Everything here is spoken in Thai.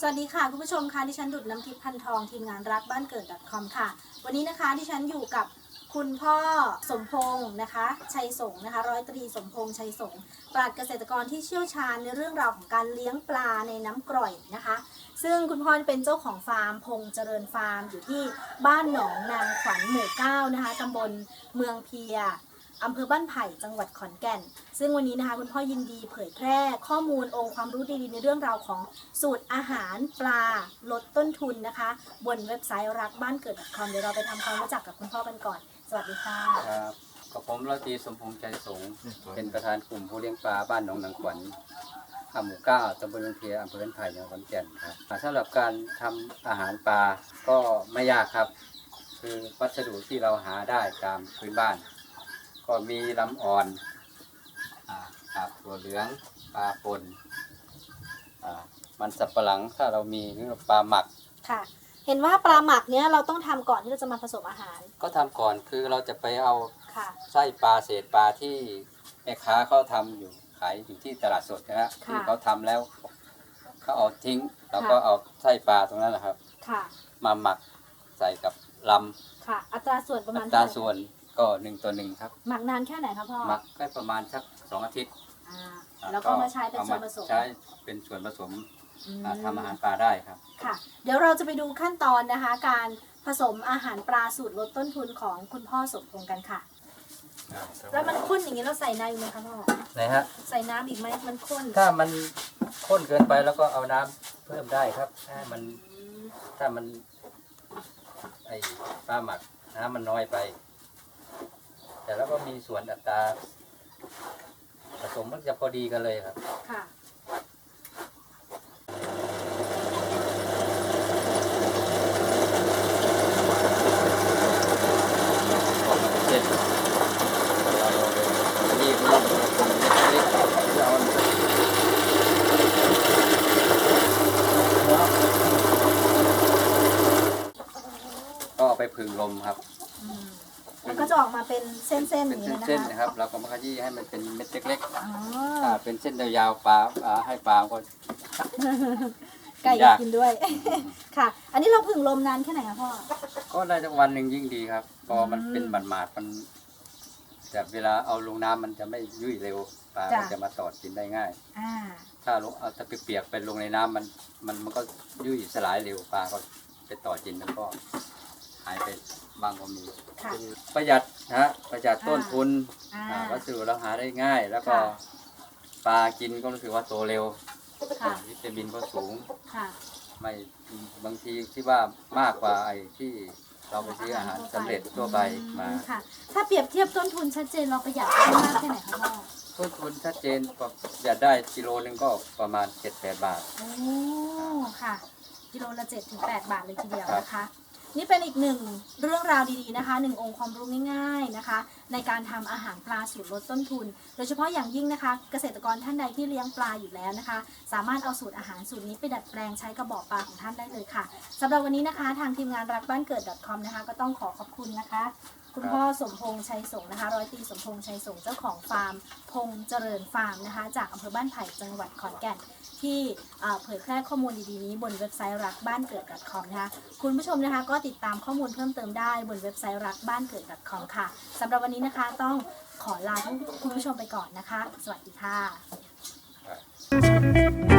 สวัสดีค่ะ คุณผู้ชมค่ะดิฉันดุดน้ำทิพย์พันทองทีมงานรักบ้านเกิด .com ค่ะ วันนี้นะคะดิฉันอยู่กับคุณพ่อสมพงศ์นะคะ ชัยสงนะคะ ร้อยตรีสมพงษ์ชัยสงปราชญ์เกษตรกรที่เชี่ยวชาญในเรื่องราวของการเลี้ยงปลาในน้ำกร่อยนะคะ ซึ่งคุณพ่อเป็นเจ้าของฟาร์มพงษ์เจริญฟาร์มอยู่ที่บ้านหนองนางขวัญหมู่เก้านะคะตำบลเมืองเพีย อำเภอบ้านไผ่จังหวัดขอนแก่น ซึ่งวันนี้นะคะคุณพ่อยินดีเผยแพร่ข้อมูลองค์ความรู้ดีๆในเรื่องราวของสูตรอาหารปลาลดต้นทุนนะคะ บนเว็บไซต์รักบ้านเกิด .com เดี๋ยวเราไปทำความรู้จักกับคุณพ่อกันก่อน สวัสดีค่ะครับกับผมร้อยตรีสมพงษ์ใจสงฆ์เป็นประธานกลุ่มผู้เลี้ยงปลาบ้านหนองนางขวัญหมู่เก้าตำบลเมืองเพียอำเภอบ้านไผ่จังหวัดขอนแก่นครับอ่าสำหรับการทำอาหารปลาก็ไม่ยากครับ คือวัสดุที่เราหาได้ตามพื้นบ้าน ก็มีลำอ่อนอ่าครับตัวเหลืองปลาปนอ่ามันสับปะหลังถ้าเรามีหรือปลาหมักค่ะ เห็นว่าปลาหมักเนี้ยเราต้องทำก่อนที่เราจะมาผสมอาหาร ก็ทำก่อนคือเราจะไปเอาค่ะไส้ปลาเศษปลาที่แม่ค้าเขาทำอยู่ขายอยู่ที่ตลาดสดนะฮะค่ะที่เขาทำแล้วเขาเอาทิ้งเราก็เอาไส้ปลาตรงนั้นแหละครับค่ะมาหมักใส่กับลค่ะ อัตราส่วนประำมาณอัตราเท่ไหส่วน ก็หนึ่งต่อหนึ่งครับ หมักนานแค่ไหนคะพ่อหมักได้ประมาณสักสองอาทิตย์อ่าแล้วก็มาใช้เป็นส่วนผสม ใช้เป็นส่วนผสมอืมอ่าทำอาหารปลาได้ครับ ค่ะ เดี๋ยวเราจะไปดูขั้นตอนนะคะ การผสมอาหารปลาสูตรลดต้นทุนของคุณพ่อสมพงษ์กันค่ะ แล้วมันข้นอย่างนี้เราใส่น้ำอีกไหมคะพ่อไหนฮะ ใส่น้ำอีกไหมมันข้นถ้ามันข้นเกินไปแล้วก็เอาน้ำเพิ่มได้ครับถ้ามันอืมถ้ามันไอ้ปลาหมักน้ำมันน้อยไป แต่แล้วก็มีส่วนอัตราผสมมันจะพอดีกันเลยครับ ค่ะเจ็ดเรารีบรีบรีบเอาก็เอาไปผึ่งลมครับ อืม แล้วก็จะออกมาเป็นเส้นๆอเป็ย่านงนี้นะเส้นๆคะนะครับเราก็มาขยี้ให้มันเป็นเม็ดเล็กอ๋อๆถ้าเป็นเส้นยาวๆปลาอ่าให้ปลาก็ ไก่อยากกินด้วย ค่ะ อันนี้เราผึ่งลมนานแค่ไหนคะพ่อ ก็ได้สักวันหนึ่งยิ่งดีครับ พอมันอืมเป็นหมาดๆมันแต่เวลาเอาลงน้ำมันจะไม่ยุ่ยเร็วปลาจ้ะก็จะมาตอดกินได้ง่าย อ่า ถ้าลงเอาถ้าเปียกๆไปลงในน้ำมันมันมันก็ยุ่ยสลายเร็วปลาก็ไปต่อกินแล้วก็หายไปบางก็มีค่ะ ประหยัดนะฮะประหยัดต้นทุนอ่า อ่าวัสดุเราหาได้ง่าย แล้วก็ค่ะ ปลากินก็รู้สึกว่าโตเร็วค่ะ วิตามินก็สูง ค่ะ ไม่บางทีที่ว่ามากกว่าไอ้ที่เราไปซื้ออาหารสำเร็จทั่วไปมาอืค่ะ ถ้าเปรียบเทียบต้นทุนชัดเจนเราประหยัดได้มากแค่ไหนคะพ่อต้นทุนชัดเจนก็อยากได้กิโลนึงก็ประมาณ 7-8 บาท โอ้ ค่ะ กิโลละ7ถึง8บาทเลยทีเดียวครับนะคะ นี่เป็นอีกหนึ่งเรื่องราวดีๆนะคะหนึ่งองค์ความรู้ง่าย ๆนะคะ ในการทำอาหารปลาสูตรลดต้นทุน โดยเฉพาะอย่างยิ่งนะคะ เกษตรกรท่านใดที่เลี้ยงปลาอยู่แล้วนะคะ สามารถเอาสูตรอาหารสูตรนี้ไปดัดแปลงใช้กระบอกปลาของท่านได้เลยค่ะสำหรับวันนี้นะคะ ทางทีมงานรักบ้านเกิด .com นะคะ ก็ต้องขอขอบคุณนะคะ คุณพ่อสมพงษ์ชัยสงนะคะร้อยตีสมพงษ์ชัยสงเจ้าของฟาร์มพงษ์เจริญฟาร์มนะคะ จากอำเภอบ้านไผ่จังหวัดขอนแก่น ที่เผยแพร่ข้อมูลดีๆนี้บนเว็บไซต์รักบ้านเกิด .com นะคะคุณผู้ชมนะคะก็ติดตามข้อมูลเพิ่มเติมได้บนเว็บไซต์รักบ้านเกิด .com ค่ะสำหรับวันนี้นะคะต้องขอลาคุณผู้ชมไปก่อนนะคะ สวัสดีค่ะ